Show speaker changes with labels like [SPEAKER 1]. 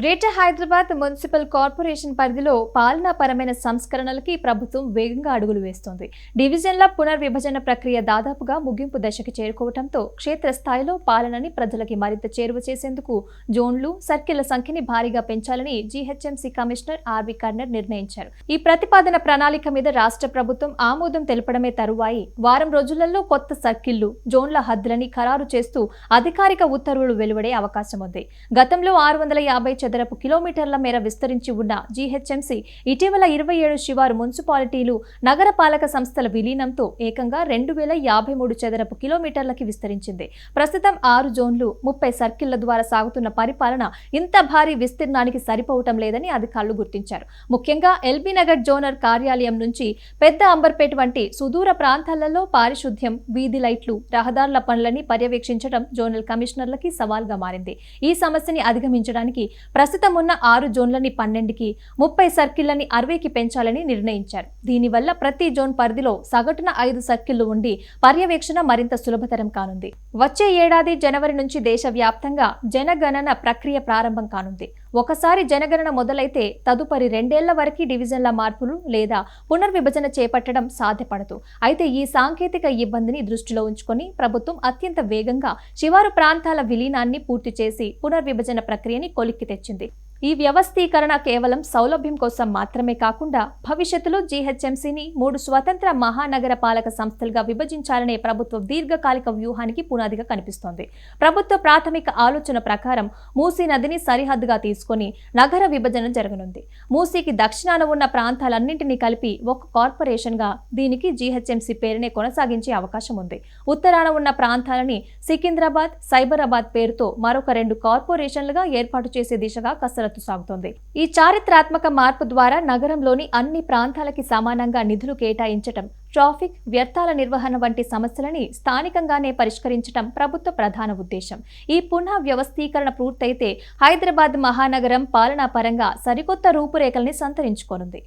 [SPEAKER 1] Greater Hyderabad municipal corporation పరిధిలో పాలనాపరమైన సంస్కరణలకి ప్రభుత్వం వేగంగా అడుగులు వేస్తోంది. డివిజన్ల పునర్విభజన ప్రక్రియ దాదాపుగా ముగింపు దశకు చేరుకోవడంతో క్షేత్రస్థాయిలో పాలనని ప్రజలకి మరింత చేరువ చేసేందుకు జోన్లు సర్కిళ్ళ సంఖ్యని భారీగా పెంచాలని జీహెచ్ఎంసీ కమిషనర్ ఆర్వి కర్నర్ నిర్ణయించారు. ఈ ప్రతిపాదన ప్రణాళిక మీద రాష్ట్ర ప్రభుత్వం ఆమోదం తెలపడమే తరువాయి. వారం రోజులలో కొత్త సర్కిళ్ళు జోన్ల హద్దులని ఖరారు చేస్తూ అధికారిక ఉత్తర్వులు వెలువడే అవకాశం ఉంది గతంలో ఆరు వందల యాభై చదరపు కిలోమీటర్ల మేర విస్తరించి ఉన్న జీహెచ్ఎంసీ ఇటీవల ఇరవై ఏడు శివారు మున్సిపాలిటీలు నగరపాలక సంస్థల విలీనంతో ఏకంగా రెండు వేల యాభై మూడు చదరపు కిలోమీటర్లకి విస్తరించింది. ప్రస్తుతం ఆరు జోన్లు ముప్పై సర్కిళ్ళ ద్వారా సాగుతున్న పరిపాలన ఇంత భారీ విస్తీర్ణానికి సరిపోవటం లేదని అధికారులు గుర్తించారు. ముఖ్యంగా ఎల్బీ నగర్ జోనర్ కార్యాలయం నుంచి పెద్ద అంబర్పేట వంటి సుదూర ప్రాంతాలలో పారిశుద్ధ్యం వీధి లైట్లు రహదారుల పనులని పర్యవేక్షించడం జోనల్ కమిషనర్లకి సవాల్గా మారింది. ఈ సమస్యని అధిగమించడానికి ప్రస్తుతం ఉన్న ఆరు జోన్లని పన్నెండుకి ముప్పై సర్కిళ్ళని అరవైకి పెంచాలని నిర్ణయించారు. దీనివల్ల ప్రతి జోన్ పరిధిలో సగటున ఐదు సర్కిళ్ళు ఉండి పర్యవేక్షణ మరింత సులభతరం కానుంది. వచ్చే ఏడాది జనవరి నుంచి దేశవ్యాప్తంగా జనగణన ప్రక్రియ ప్రారంభం కానుంది. ఒకసారి జనగణన మొదలైతే తదుపరి రెండేళ్ళ వరకు డివిజన్ల మార్పులు లేదా పునర్విభజన చేపట్టడం సాధ్యపడదు. అయితే ఈ సాంకేతిక ఇబ్బందిని దృష్టిలో ఉంచుకొని ప్రభుత్వం అత్యంత వేగంగా శివారు ప్రాంతాల విలీనాన్ని పూర్తి చేసి పునర్విభజన ప్రక్రియని కొలిక్కి తెచ్చింది. ఈ వ్యవస్థీకరణ కేవలం సౌలభ్యం కోసం మాత్రమే కాకుండా భవిష్యత్తులో జీహెచ్ఎంసీని మూడు స్వతంత్ర మహానగర పాలక సంస్థలుగా విభజించాలనే ప్రభుత్వ దీర్ఘకాలిక వ్యూహానికి పునాదిగా కనిపిస్తోంది. ప్రభుత్వ ప్రాథమిక ఆలోచన ప్రకారం మూసీ నదిని సరిహద్దుగా తీసుకొని నగర విభజన జరగనుంది. మూసీకి దక్షిణాన ఉన్న ప్రాంతాలన్నింటినీ కలిపి ఒక కార్పొరేషన్గా దీనికి జీహెచ్ఎంసీ పేరునే కొనసాగించే అవకాశం ఉంది. ఉత్తరాన ఉన్న ప్రాంతాలని సికింద్రాబాద్ సైబరాబాద్ పేరుతో మరొక రెండు కార్పొరేషన్లుగా ఏర్పాటు చేసే దిశగా కసరత్తు సాగుతోంది. ఈ చారిత్రాత్మక మార్పు ద్వారా నగరంలోని అన్ని ప్రాంతాలకి సమానంగా నిధులు కేటాయించటం ట్రాఫిక్ వ్యర్థాల నిర్వహణ వంటి సమస్యలని స్థానికంగానే పరిష్కరించడం ప్రభుత్వ ప్రధాన ఉద్దేశం. ఈ పునః వ్యవస్థీకరణ పూర్తయితే హైదరాబాద్ మహానగరం పాలనా పరంగా సరికొత్త రూపురేఖల్ని సంతరించుకోనుంది.